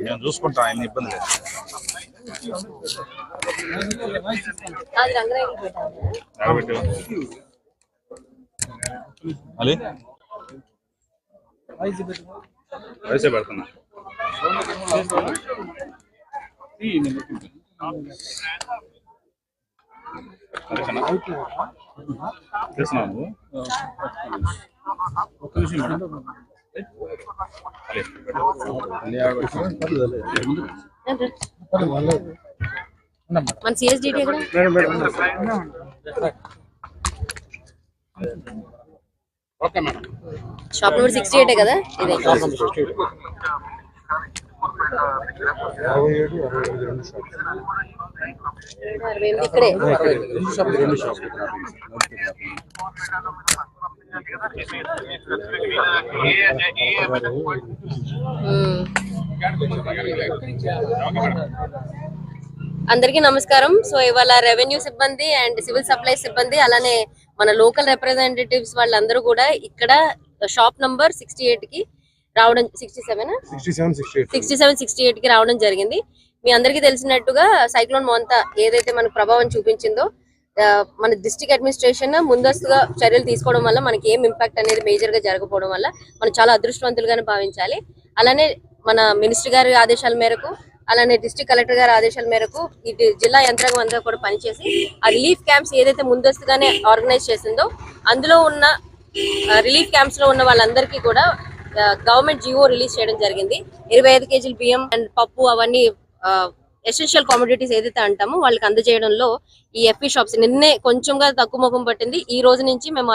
నేను చూసుకుంటా ఆయన ఇబ్బంది లేదు అది రంగరాయలు పెట్టాలి ఆగబెట్టు. అలీ వయసే పెడుతున్నా సరేనా? చేస్తున్నావా నువ్వు మన CSDT shop number sixty eight కదా? ఇదే. అరవై ఎనిమిది ఇక్కడే? ఉమ్. అందరికీ నమస్కారం. సో ఇవాళ రెవెన్యూ సిబ్బంది అండ్ సివిల్ సప్లై సిబ్బంది అలానే మన లోకల్ రిప్రజెంటేటివ్స్ వాళ్ళందరూ కూడా ఇక్కడ షాప్ నంబర్ సిక్స్టీ ఎయిట్కి రావడం sixty seven sixty seven sixty ఎయిట్కి రావడం జరిగింది. మీ అందరికీ తెలిసినట్టుగా సైక్లోన్ మోంతా ఏదైతే మనకు ప్రభావం చూపించిందో మన డిస్ట్రిక్ట్ అడ్మినిస్ట్రేషన్ ముందస్తుగా చర్యలు తీసుకోవడం వల్ల మనకి ఏం ఇంపాక్ట్ అనేది మేజర్గా జరగకపోవడం వల్ల మనం చాలా అదృష్టవంతులుగానే భావించాలి. అలానే మన మినిస్టర్ గారి ఆదేశాల మేరకు అలానే డిస్ట్రిక్ట్ కలెక్టర్ గారి ఆదేశాల మేరకు ఈ డి- జిల్లా యంత్రాంగం అంతా కూడా పనిచేసి ఆ రిలీఫ్ క్యాంప్స్ ఏదైతే ముందస్తుగానే ఆర్గనైజ్ చేసిందో అందులో ఉన్న రిలీఫ్ క్యాంప్స్లో ఉన్న వాళ్ళందరికీ కూడా గవర్నమెంట్ జియో రిలీజ్ చేయడం జరిగింది. ఇరవై ఐదు కేజీల బియ్యం అండ్ పప్పు అవన్నీ ఎసెన్షియల్ కామోడిటీస్ ఏదైతే అంటామో వాళ్ళకి అందజేయడంలో ఈ ఎఫ్పి షాప్స్ నిన్నే కొంచెంగా తక్కువ ముఖం పట్టింది. ఈ రోజు నుంచి మేము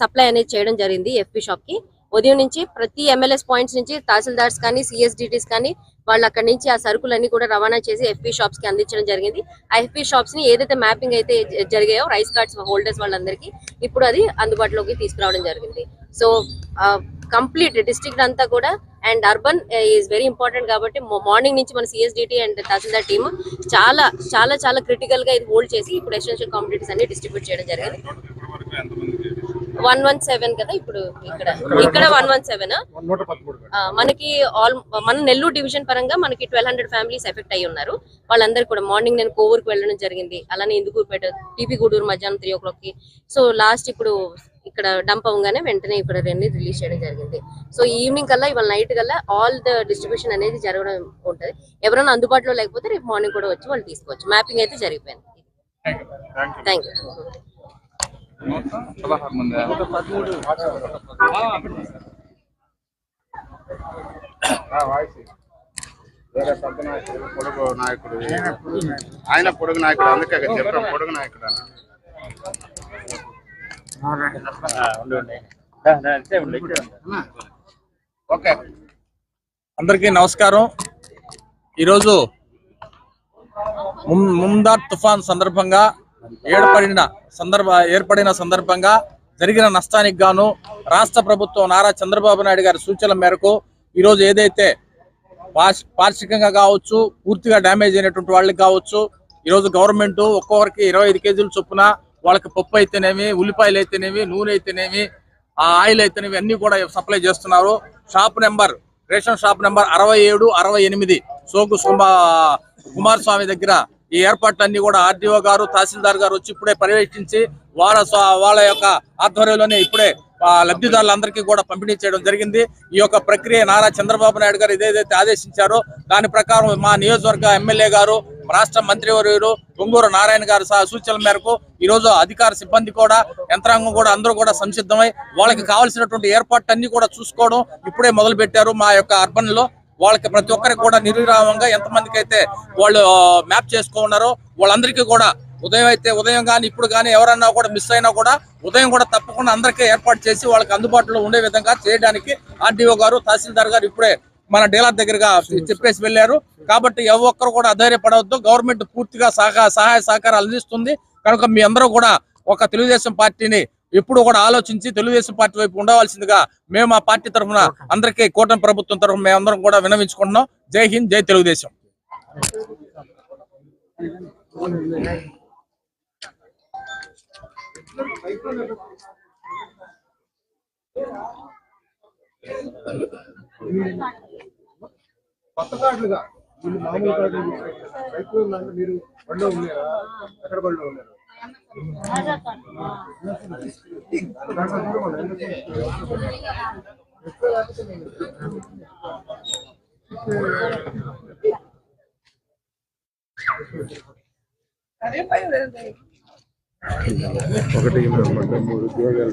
సప్లై అనేది చేయడం జరిగింది ఎఫ్పి షాప్కి ఉదయం నుంచి ప్రతి ఎమ్మెల్యేస్ పాయింట్స్ నుంచి తహసీల్దార్స్ కానీ సిఎస్డిటీస్ కానీ వాళ్ళు అక్కడ నుంచి ఆ సరుకులన్నీ కూడా రవాణా చేసి ఎఫ్పి షాప్స్కి అందించడం జరిగింది. ఆ ఎఫ్పి షాప్స్ని ఏదైతే మ్యాపింగ్ అయితే జరిగాయో రైస్ కార్డ్స్ హోల్డర్స్ వాళ్ళందరికీ ఇప్పుడు అది అందుబాటులోకి తీసుకురావడం జరిగింది. సో కంప్లీట్ డిస్ట్రిక్ట్ అంతా కూడా and urban is very important కాబట్టి మార్నింగ్ నుంచి మన సిఎస్డిటి అండ్ తహసీల్దార్ టీమ్ చాలా చాలా చాలా క్రిటికల్గా ఇది హోల్డ్ చేసి ఇప్పుడు ఎసెన్షియల్ కాంపిటీస్ అన్ని డిస్ట్రిబ్యూట్ చేయడం జరిగింది. వన్ వన్ సెవెన్ కదా ఇప్పుడు ఇక్కడ. ఇక్కడ వన్ వన్ సెవెన్ మనకి ఆల్ మన నెల్లూరు డివిజన్ పరంగా మనకి ట్వెల్వ్ హండ్రెడ్ ఫ్యామిలీస్ ఎఫెక్ట్ అయ్యి ఉన్నారు. వాళ్ళందరూ కూడా మార్నింగ్ నేను కోవూరుకు వెళ్ళడం జరిగింది. అలానే ఇందుకూరుపేట టీపీ గూడూరు మధ్యాహ్నం త్రీ ఓ క్లాక్కి. సో లాస్ట్ ఇప్పుడు ఇక్కడ డంప్ అవ్వగానే వెంటనే ఇక్కడ రెండు రిలీజ్ చేయడం జరిగింది. సో ఈవినింగ్ కల్లా ఇవాళ నైట్ కల్లా ఆల్ ద డిస్ట్రిబ్యూషన్ అనేది జరగడం ఉంటుంది. ఎవరైనా అందుబాటులో లేకపోతే రేపు మార్నింగ్ కూడా వచ్చి వాళ్ళు తీసుకోవచ్చు. మ్యాపింగ్ అయితే జరిగిపోయింది. థ్యాంక్ యూ నాయకుడు పొడుగు నాయకుడు ఆయన పొడుగు నాయకుడు అందుకే చెప్పాం పొడుగు నాయకుడు అని. ఓకే. అందరికీ నమస్కారం. ఈరోజు ముం- ముందార్ తుఫాన్ సందర్భంగా ఏర్పడిన సందర్భ ఏర్పడిన సందర్భంగా జరిగిన నష్టానికి గాను రాష్ట్ర ప్రభుత్వం నారా చంద్రబాబు నాయుడు గారి సూచనల మేరకు ఈరోజు ఏదైతే పార్షికంగా కావచ్చు పూర్తిగా డ్యామేజ్ అయినటువంటి వాళ్ళకి కావచ్చు ఈరోజు గవర్నమెంట్ ఒక్కొక్కరికి ఇరవై ఐదు కేజీలు చొప్పున వాళ్ళకి పప్పు అయితేనేమి ఉల్లిపాయలు అయితేనేమి నూనె అయితేనేమి ఆయిల్ అయితేనేవి అన్ని కూడా సప్లై చేస్తున్నారు. Shop number ration shop number అరవై ఏడు అరవై ఎనిమిది. సోకు కుమారస్వామి దగ్గర ఈ ఏర్పాట్లన్నీ కూడా ఆర్డీఓ గారు తహసీల్దార్ గారు వచ్చి ఇప్పుడే పర్యవేక్షించి వాళ్ళ వాళ్ళ యొక్క ఆధ్వర్యంలోనే ఇప్పుడే లబ్ధిదారులందరికీ కూడా పంపిణీ చేయడం జరిగింది. ఈ యొక్క ప్రక్రియ నారా చంద్రబాబు నాయుడు గారు ఏదైతే ఆదేశించారో దాని ప్రకారం మా నియోజకవర్గ ఎమ్మెల్యే గారు రాష్ట్ర మంత్రివర్యులు పొంగూరు నారాయణ గారు సహా సూచనల మేరకు ఈ రోజు అధికార సిబ్బంది కూడా యంత్రాంగం కూడా అందరూ కూడా సంసిద్ధమై వాళ్ళకి కావాల్సినటువంటి ఏర్పాట్లన్నీ కూడా చూసుకోవడం ఇప్పుడే మొదలు పెట్టారు మా యొక్క అర్బన్లో వాళ్ళకి ప్రతి ఒక్కరికి కూడా నిర్విరామంగా ఎంతమందికి అయితే వాళ్ళు మ్యాప్ చేసుకున్నారో వాళ్ళందరికీ కూడా ఉదయం అయితే ఉదయం కానీ ఇప్పుడు కానీ ఎవరన్నా కూడా మిస్ అయినా కూడా ఉదయం కూడా తప్పకుండా అందరికీ ఏర్పాటు చేసి వాళ్ళకి అందుబాటులో ఉండే విధంగా చేయడానికి ఆర్డీఓ గారు తహసీల్దార్ గారు ఇప్పుడే మన డీలర్ దగ్గరగా చెప్పేసి వెళ్ళారు. కాబట్టి ఏ ఒక్కరు కూడా అధైర్యపడవద్దు. గవర్నమెంట్ పూర్తిగా సహకార సహాయ సహకారాలు అందిస్తుంది. కనుక మీ అందరూ కూడా ఒక తెలుగుదేశం పార్టీని ఎప్పుడు కూడా ఆలోచించి తెలుగుదేశం పార్టీ వైపు ఉండవలసిందిగా మేము మా పార్టీ తరఫున అందరికీ కూటమి ప్రభుత్వం తరఫున మేమందరం కూడా వినవించుకుంటున్నాం. జై హింద్ జై తెలుగుదేశం. కొత్త కార్డులుగా వీళ్ళు మామూలు కార్డులు రైతు ఉందంటే మీరు బండిలో ఉన్నారా? ఎక్కడ బండిలో ఉన్నారు? మూడు మూడు ఉద్యోగాలు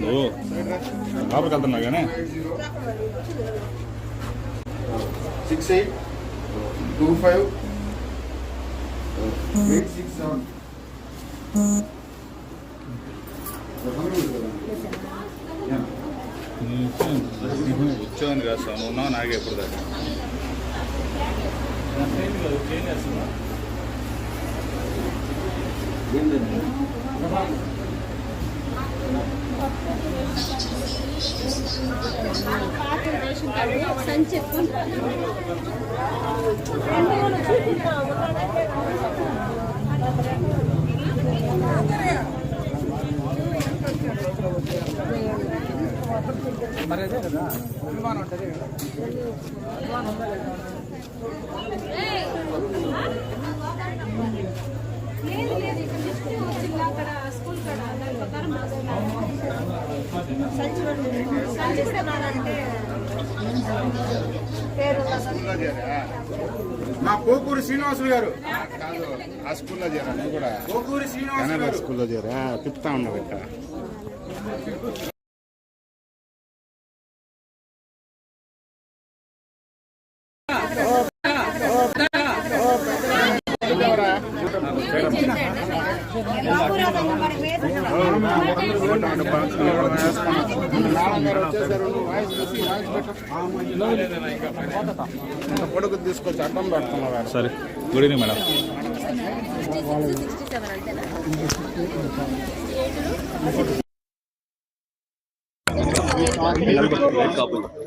నువ్వు లోపలికి వెళ్తున్నావు కానీ. Six eight two five eight six seven వచ్చావని కాదు సార్ ఉన్నావు? నాకే ఎప్పుడు దాకా? మరి అదే కదా అభిమానం ఉంటుంది లేదు లేదు ఇక్కడ అక్కడ మా పోకూరు శ్రీనివాసులు గారు. కాదు ఆ స్కూల్లో చేరా కూడా పోకూరు శ్రీనివాసులు గారు. స్కూల్లో చేరా? తిప్పుతా ఉన్నావు ఇక్కడ. కొడుకు తీసుకొచ్చి అడ్డం పెడుతున్నారు సరే గుడ్ ఈవినింగ్ మేడం.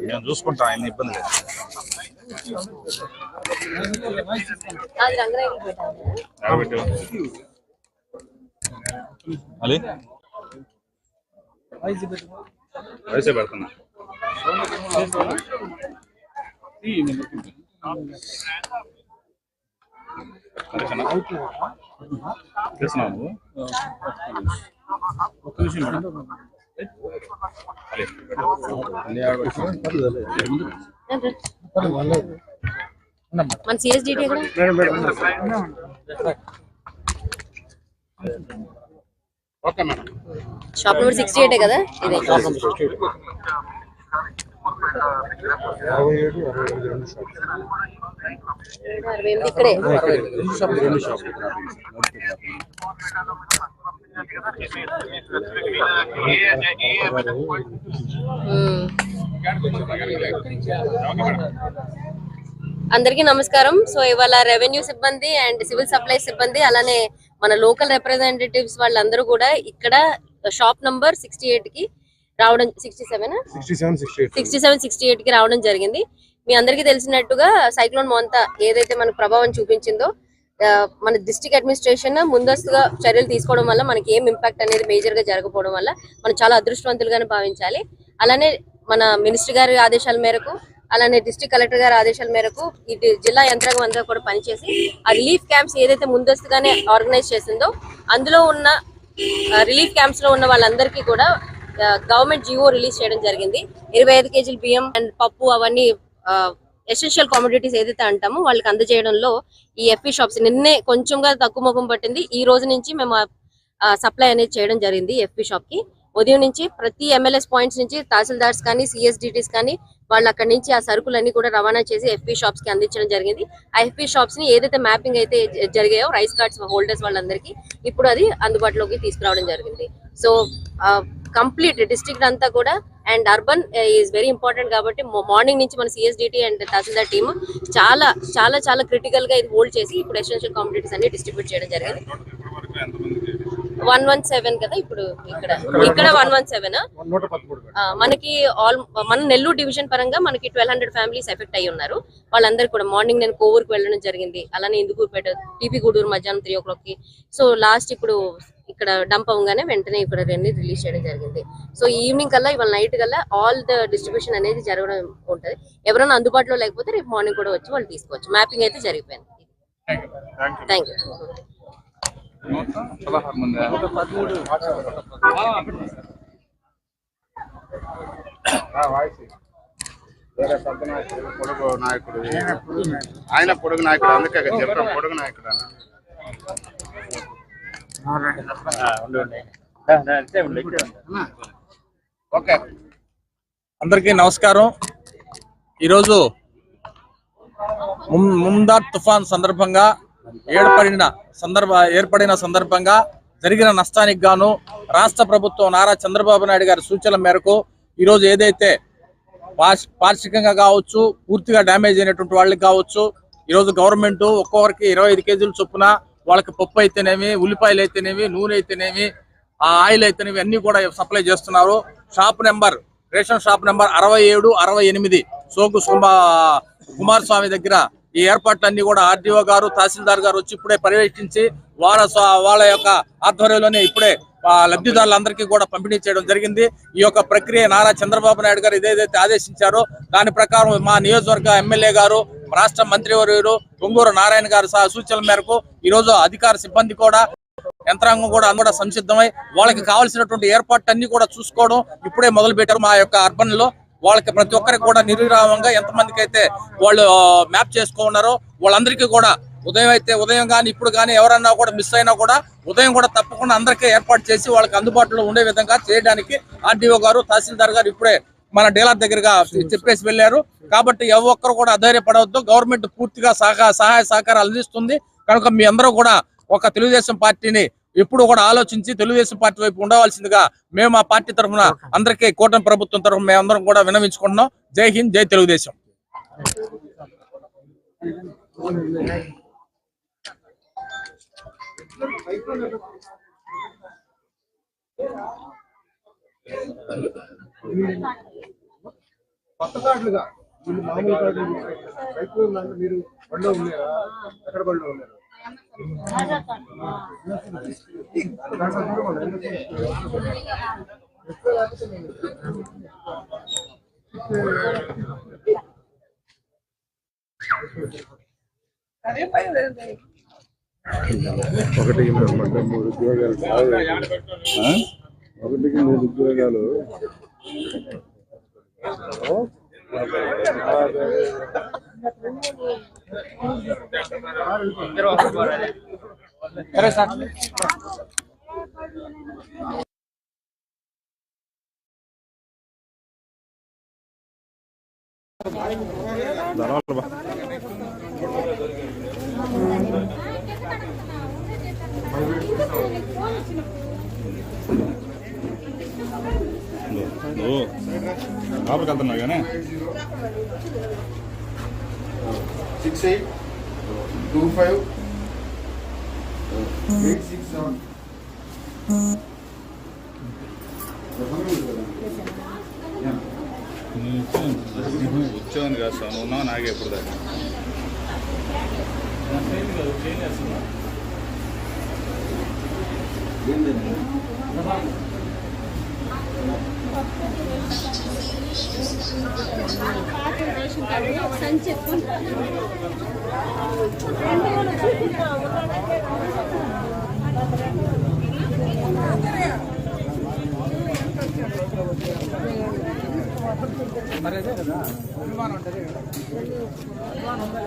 నేను చూసుకుంటా ఆయన ఇబ్బంది లేదు. అది రంగరాయలు పెట్టాలి కాబట్టి అది వయసే పెడుతున్నా సరేనా? చేస్తున్నావా నువ్వు ఒక్క నిమిషం మేడం మన సిఎస్డిటీ కూడా okay madam. Shop number sixty eight కదా? ఇదే. ఇక్కడే. రెండు షాపులు మ్మ్. అందరికీ నమస్కారం. సో ఇవాళ రెవెన్యూ సిబ్బంది అండ్ సివిల్ సప్లై సిబ్బంది అలానే మన లోకల్ రిప్రజెంటేటివ్స్ వాళ్ళందరూ కూడా ఇక్కడ షాప్ నంబర్ సిక్స్టీ ఎయిట్కి రావడం sixty seven sixty seven sixty eight. కి రావడం జరిగింది. మీ అందరికీ తెలిసినట్టుగా సైక్లోన్ మోంతా ఏదైతే మనకు ప్రభావం చూపించిందో మన డిస్ట్రిక్ట్ అడ్మినిస్ట్రేషన్ ముందస్తుగా చర్యలు తీసుకోవడం వల్ల మనకి ఏం ఇంపాక్ట్ అనేది మేజర్గా జరగకపోవడం వల్ల మనం చాలా అదృష్టవంతులుగానే భావించాలి. అలానే మన మినిస్టర్ గారి ఆదేశాల మేరకు అలానే డిస్ట్రిక్ట్ కలెక్టర్ గారి ఆదేశాల మేరకు ఇది జిల్లా యంత్రాంగం అంతా కూడా పనిచేసి ఆ రిలీఫ్ క్యాంప్స్ ఏదైతే ముందస్తుగానే ఆర్గనైజ్ చేసిందో అందులో ఉన్న రిలీఫ్ క్యాంప్స్లో ఉన్న వాళ్ళందరికీ కూడా గవర్నమెంట్ జియో రిలీజ్ చేయడం జరిగింది. ఇరవై ఐదు కేజీల బియ్యం అండ్ పప్పు అవన్నీ ఎసెన్షియల్ కామోడిటీస్ ఏదైతే అంటామో వాళ్ళకి అందజేయడంలో ఈ ఎఫ్ఈ షాప్స్ నిన్నే కొంచెంగా తక్కువ ముఖం పట్టింది. ఈ రోజు నుంచి మేము సప్లై అనేది చేయడం జరిగింది ఎఫ్పి షాప్కి ఉదయం నుంచి ప్రతి ఎమ్మెల్యేస్ పాయింట్స్ నుంచి తహసీల్దార్స్ కానీ సిఎస్డిటీస్ కానీ వాళ్ళు అక్కడ నుంచి ఆ సరుకులన్నీ కూడా రవాణా చేసి ఎఫ్పీ షాప్స్కి అందించడం జరిగింది. ఆ ఎఫ్పీ షాప్స్ని ఏదైతే మ్యాపింగ్ అయితే జరిగాయో రైస్ కార్డ్స్ హోల్డర్స్ వాళ్ళందరికీ ఇప్పుడు అది అందుబాటులోకి తీసుకురావడం జరిగింది. సో కంప్లీట్ డిస్ట్రిక్ట్ అంతా కూడా and urban is very important కాబట్టి మార్నింగ్ నుంచి మన సిఎస్డిటి అండ్ తహసీల్దార్ టీమ్ చాలా చాలా చాలా క్రిటికల్గా ఇది హోల్డ్ చేసి ఇప్పుడు ఎసెన్షియల్ కాంపిటీస్ అన్ని డిస్ట్రిబ్యూట్ చేయడం జరిగింది. వన్ వన్ సెవెన్ కదా ఇప్పుడు ఇక్కడ? ఇక్కడ వన్ వన్ సెవెన్ మనకి ఆల్ మన నెల్లూరు డివిజన్ పరంగా మనకి ట్వెల్వ్ హండ్రెడ్ ఫ్యామిలీస్ ఎఫెక్ట్ అయ్యి ఉన్నారు. వాళ్ళందరూ కూడా మార్నింగ్ నేను కోవూరుకు వెళ్ళడం జరిగింది. అలానే ఇందుకూరుపేట టీపీ గూడూరు మధ్యాహ్నం త్రీ ఓ క్లాక్కి. సో లాస్ట్ ఇప్పుడు ఇక్కడ డంప్ అవ్వగానే వెంటనే ఇక్కడ రెండు రిలీజ్ చేయడం జరిగింది. సో ఈవినింగ్ కల్లా ఇవాళ నైట్ కల్లా ఆల్ ద డిస్ట్రిబ్యూషన్ అనేది జరగడం ఉంటుంది. ఎవరైనా అందుబాటులో లేకపోతే రేపు మార్నింగ్ కూడా వచ్చి వాళ్ళు తీసుకోవచ్చు. మ్యాపింగ్ అయితే జరిగిపోయింది. థ్యాంక్ యూ పదహారు మంది వేరే పొడుగు నాయకుడు ఆయన పొడుగు నాయకుడు అందుకే కదా చెప్పాం పొడుగు నాయకుడు ఓకే. అందరికీ నమస్కారం. ఈరోజు ముందా తుఫాన్ సందర్భంగా ఏర్పడిన సందర్భ ఏర్పడిన సందర్భంగా జరిగిన నష్టానికి గాను రాష్ట్ర ప్రభుత్వం నారా చంద్రబాబు నాయుడు గారి సూచనల మేరకు ఈరోజు ఏదైతే పార్షికంగా కావచ్చు పూర్తిగా డ్యామేజ్ అయినటువంటి వాళ్ళకి కావచ్చు ఈరోజు గవర్నమెంట్ ఒక్కొక్కరికి ఇరవై ఐదు కేజీలు చొప్పున వాళ్ళకి పప్పు అయితేనేమి ఉల్లిపాయలు అయితేనేమి నూనె అయితేనేమి ఆ ఆయిల్ అయితేనేవి అన్ని కూడా సప్లై చేస్తున్నారు. Shop number ration shop number అరవై ఏడు అరవై ఎనిమిది. సోకు కుమార్ కుమారస్వామి దగ్గర ఈ ఏర్పాట్లన్నీ కూడా ఆర్డీఓ గారు తహసీల్దార్ గారు వచ్చి ఇప్పుడే పర్యవేక్షించి వాళ్ళ వాళ్ళ యొక్క ఆధ్వర్యంలోనే ఇప్పుడే లబ్ధిదారులందరికీ కూడా పంపిణీ చేయడం జరిగింది. ఈ యొక్క ప్రక్రియ నారా చంద్రబాబు నాయుడు గారు ఏదైతే ఆదేశించారో దాని ప్రకారం మా నియోజకవర్గ ఎమ్మెల్యే గారు రాష్ట్ర మంత్రివర్యులు పొంగూరు నారాయణ గారు సహా సూచనల మేరకు ఈ రోజు అధికార సిబ్బంది కూడా యంత్రాంగం కూడా అందరూ సంసిద్ధమై వాళ్ళకి కావాల్సినటువంటి ఏర్పాట్లన్నీ కూడా చూసుకోవడం ఇప్పుడే మొదలు పెట్టారు మా యొక్క అర్బన్లో వాళ్ళకి ప్రతి ఒక్కరికి కూడా నిర్విరామంగా ఎంతమందికి అయితే వాళ్ళు మ్యాప్ చేసుకున్నారో వాళ్ళందరికీ కూడా ఉదయం అయితే ఉదయం కానీ ఇప్పుడు కానీ ఎవరన్నా కూడా మిస్ అయినా కూడా ఉదయం కూడా తప్పకుండా అందరికీ ఏర్పాటు చేసి వాళ్ళకి అందుబాటులో ఉండే విధంగా చేయడానికి ఆర్డీఓ గారు తహసీల్దార్ గారు ఇప్పుడే మన డీలర్ దగ్గరగా చెప్పేసి వెళ్ళారు. కాబట్టి ఎవ ఒక్కరు కూడా అధైర్యపడవద్దు. గవర్నమెంట్ పూర్తిగా సహకార సహాయ సహకారాలు అందిస్తుంది. కనుక మీ అందరూ కూడా ఒక తెలుగుదేశం పార్టీని ఎప్పుడు కూడా ఆలోచించి తెలుగుదేశం పార్టీ వైపు ఉండవలసిందిగా మేము మా పార్టీ తరఫున అందరికీ కూటమి ప్రభుత్వం తరఫున మేమందరం కూడా వినవించుకుంటున్నాం. జై హింద్ జై తెలుగుదేశం. కొత్త కార్డులుగా వీళ్ళు మామూలు కార్డులు రైతులు ఉన్నారు, మీరు బడిలో ఉన్నారా ఎక్కడ బడిలో ఉన్నారు ఒకటి మూడు ఉద్యోగాలు. ఒకటికి మూడు ఉద్యోగాలు. ఒకటికి మూడు ఉద్యోగాలు లోపలికి వెళ్తున్నావు కానీ? Six eight two five eight six seven వచ్చావని కాదు సార్ నువ్వు ఉన్నావు నాగే ఎప్పుడు దాకా రేషన్ కార్డు సంచి ఎత్తుకుంటాను మరి అదే కదా అభిమానం ఉంటుంది అభిమానం ఉందా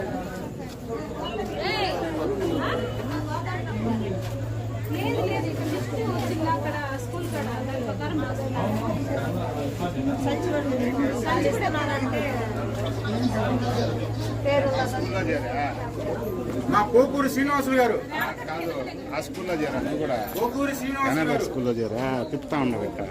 లేదు లేదు. ఇక్కడ లిస్ట్ వచ్చింది అక్కడ స్కూల్ కాడ. దాని ప్రకారం స్కూల్లో చేరా మా పోకూరు శ్రీనివాసులు గారు. కాదు ఆ స్కూల్లో చేరా కూడా పోకూరు శ్రీనివాసులు గారు. స్కూల్లో చేరా? తిప్పుతా ఉండవు ఇక్కడ.